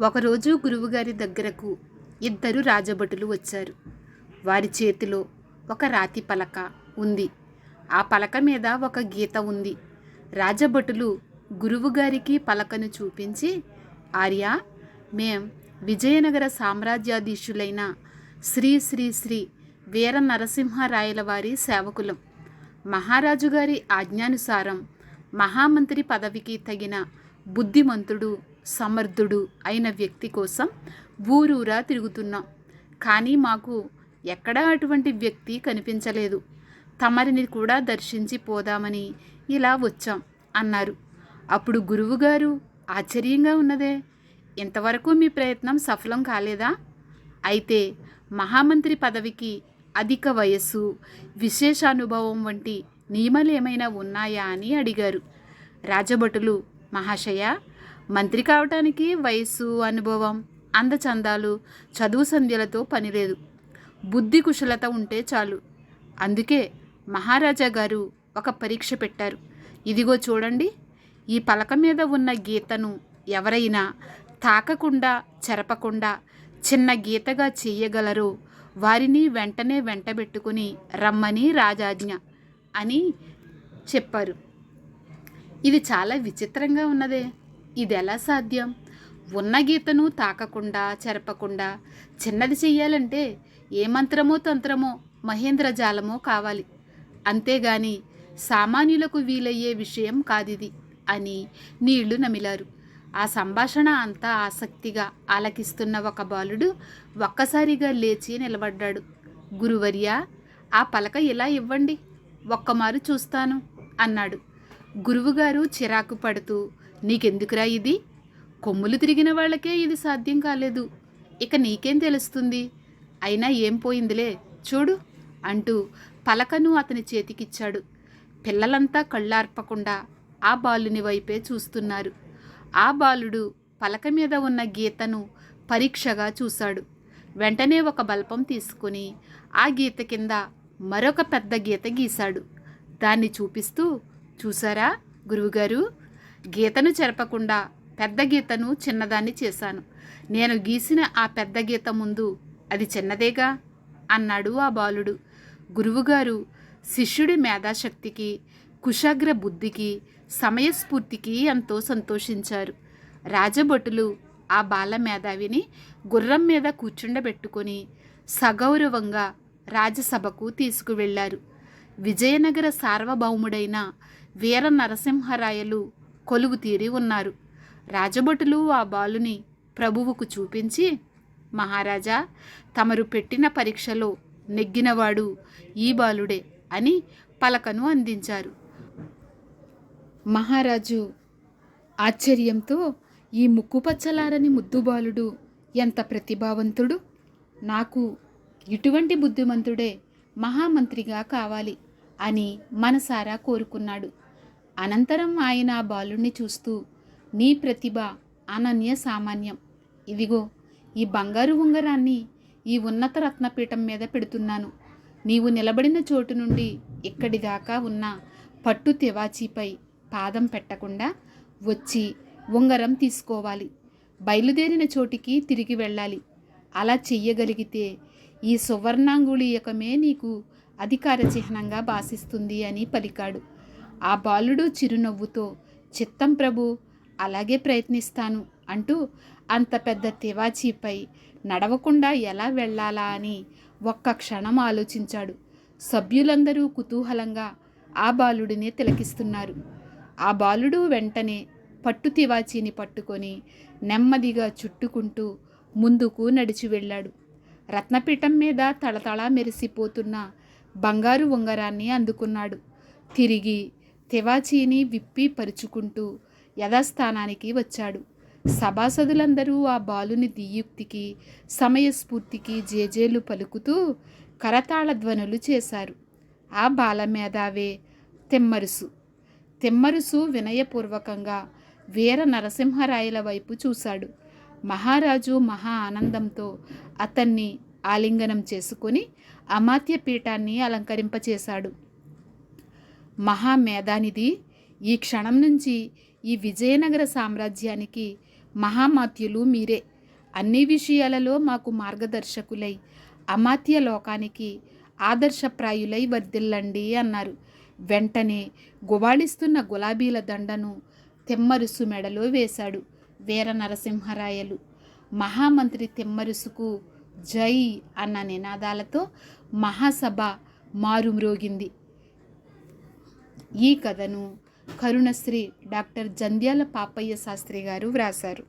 ఒకరోజు గురువుగారి దగ్గరకు ఇద్దరు రాజభటులు వచ్చారు. వారి చేతిలో ఒక రాతి పలక ఉంది. ఆ పలక మీద ఒక గీత ఉంది. రాజభటులు గురువుగారికి పలకను చూపించి ఆర్య మేం విజయనగర సామ్రాజ్యాధీశులైన శ్రీ శ్రీ శ్రీ వీర నరసింహరాయల వారి సేవకులం. మహారాజు గారి ఆజ్ఞానుసారం మహామంత్రి పదవికి తగిన బుద్ధిమంతుడు సమర్థుడు అయిన వ్యక్తి కోసం ఊరూరా తిరుగుతున్నాం. కానీ మాకు ఎక్కడా అటువంటి వ్యక్తి కనిపించలేదు. తమరిని కూడా దర్శించి పోదామని ఇలా వచ్చాం అన్నారు. అప్పుడు గురువుగారు ఆశ్చర్యంగా ఉన్నదే. ఇంతవరకు మీ ప్రయత్నం సఫలం కాలేదా? అయితే మహామంత్రి పదవికి అధిక వయస్సు విశేషానుభవం వంటి నియమాలు ఏమైనా ఉన్నాయా అని అడిగారు. రాజభటులు మహాశయ మంత్రి కావటానికి వయస్సు అనుభవం అందచందాలు చదువు సంధ్యలతో పనిలేదు. బుద్ధి కుశలత ఉంటే చాలు. అందుకే మహారాజా గారు ఒక పరీక్ష పెట్టారు. ఇదిగో చూడండి ఈ పలక మీద ఉన్న గీతను ఎవరైనా తాకకుండా చెరపకుండా చిన్న గీతగా చేయగలరో వారిని వెంటనే వెంటబెట్టుకుని రమ్మని రాజాజ్ఞ అని చెప్పారు. ఇది చాలా విచిత్రంగా ఉన్నదే. ఇది ఎలా సాధ్యం? ఉన్న గీతను తాకకుండా చెరపకుండా చిన్నది చెయ్యాలంటే ఏ మంత్రమో తంత్రమో మహేంద్రజాలమో కావాలి. అంతేగాని సామాన్యులకు వీలయ్యే విషయం కాదిది అని నీళ్ళు నమిలారు. ఆ సంభాషణ అంతా ఆసక్తిగా ఆలకిస్తున్న ఒక బాలుడు ఒక్కసారిగా లేచి నిలబడ్డాడు. గురువర్య ఆ పలక ఇలా ఇవ్వండి. ఒక్కమారు చూస్తాను అన్నాడు. గురువుగారు చిరాకు పడుతూ నీకెందుకురా ఇది? కొమ్ములు తిరిగిన వాళ్ళకే ఇది సాధ్యం కాలేదు. ఇక నీకేం తెలుస్తుంది? అయినా ఏం పోయిందిలే? చూడు అంటూ పలకను అతని చేతికిచ్చాడు. పిల్లలంతా కళ్ళార్పకుండా ఆ బాలుని వైపే చూస్తున్నారు. ఆ బాలుడు పలక మీద ఉన్న గీతను పరీక్షగా చూశాడు. వెంటనే ఒక బల్పం తీసుకుని ఆ గీత కింద మరొక పెద్ద గీత గీశాడు. దాన్ని చూపిస్తూ చూసారా గురువుగారు? గీతను చెరపకుండా పెద్ద గీతను చిన్నదాన్ని చేశాను. నేను గీసిన ఆ పెద్ద గీత ముందు అది చిన్నదేగా? అన్నాడు ఆ బాలుడు. గురువుగారు శిష్యుడి మేధాశక్తికి కుశాగ్ర బుద్ధికి సమయస్ఫూర్తికి ఎంతో సంతోషించారు. రాజభటులు ఆ బాల మేధావిని గుర్రం మీద కూర్చుండబెట్టుకొని సగౌరవంగా రాజసభకు తీసుకువెళ్ళారు. విజయనగర సార్వభౌముడైన వీర నరసింహరాయలు కొలువుతీరి ఉన్నారు. రాజభటులు ఆ బాలుని ప్రభువుకు చూపించి మహారాజా తమరు పెట్టిన పరీక్షలో నెగ్గినవాడు ఈ బాలుడే అని పలకను అందించారు. మహారాజు ఆశ్చర్యంతో ఈ ముక్కుపచ్చలారని ముద్దుబాలుడు ఎంత ప్రతిభావంతుడు? నాకు ఇటువంటి బుద్ధిమంతుడే మహామంత్రిగా కావాలి అని మనసారా కోరుకున్నాడు. అనంతరం ఆయన ఆ బాలుణ్ణి చూస్తూ నీ ప్రతిభ అనన్య సామాన్యం. ఇదిగో ఈ బంగారు ఉంగరాన్ని ఈ ఉన్నత రత్నపీఠం మీద పెడుతున్నాను. నీవు నిలబడిన చోటు నుండి ఇక్కడి దాకా ఉన్న పట్టు తివాచీపై పాదం పెట్టకుండా వచ్చి ఉంగరం తీసుకోవాలి. బయలుదేరిన చోటికి తిరిగి వెళ్ళాలి. అలా చెయ్యగలిగితే ఈ సువర్ణాంగుళీయకమే నీకు అధికార చిహ్నంగా భాసిస్తుంది అని పలికాడు. ఆ బాలుడు చిరునవ్వుతో చిత్తం ప్రభు అలాగే ప్రయత్నిస్తాను అంటూ అంత పెద్ద తివాచీపై నడవకుండా ఎలా వెళ్ళాలా అని ఒక్క క్షణం ఆలోచించాడు. సభ్యులందరూ కుతూహలంగా ఆ బాలుడిని తిలకిస్తున్నారు. ఆ బాలుడు వెంటనే పట్టు తివాచీని పట్టుకొని నెమ్మదిగా చుట్టుకుంటూ ముందుకు నడిచి వెళ్ళాడు. రత్నపీఠం మీద తళతళ మెరిసిపోతున్న బంగారు ఉంగరాన్ని అందుకున్నాడు. తిరిగి తివాచీని విప్పి పరుచుకుంటూ యథాస్థానానికి వచ్చాడు. సభాసదులందరూ ఆ బాలుని దియుక్తికి సమయస్ఫూర్తికి జేజేలు పలుకుతూ కరతాళ ధ్వనులు చేశారు. ఆ బాల మేధావే తెమ్మరుసు. తెమ్మరుసు వినయపూర్వకంగా వీర నరసింహరాయల వైపు చూశాడు. మహారాజు మహా ఆనందంతో అతన్ని ఆలింగనం చేసుకొని అమాత్య పీఠాన్ని అలంకరింపచేశాడు. మహామేధానిది ఈ క్షణం నుంచి ఈ విజయనగర సామ్రాజ్యానికి మహామాత్యులు మీరే. అన్ని విషయాలలో మాకు మార్గదర్శకులై అమాత్య లోకానికి ఆదర్శప్రాయులై వర్ధిల్లండి అన్నారు. వెంటనే గువాళిస్తున్న గులాబీల దండను తెమ్మరుసు మెడలో వేశాడు వీర నరసింహరాయలు. మహామంత్రి తెమ్మరుసుకు జై అన్న నినాదాలతో మహాసభ మారుమ్రోగింది. ఈ కథను కరుణశ్రీ డాక్టర్ జంధ్యాల పాపయ్య శాస్త్రి గారు వ్రాశారు.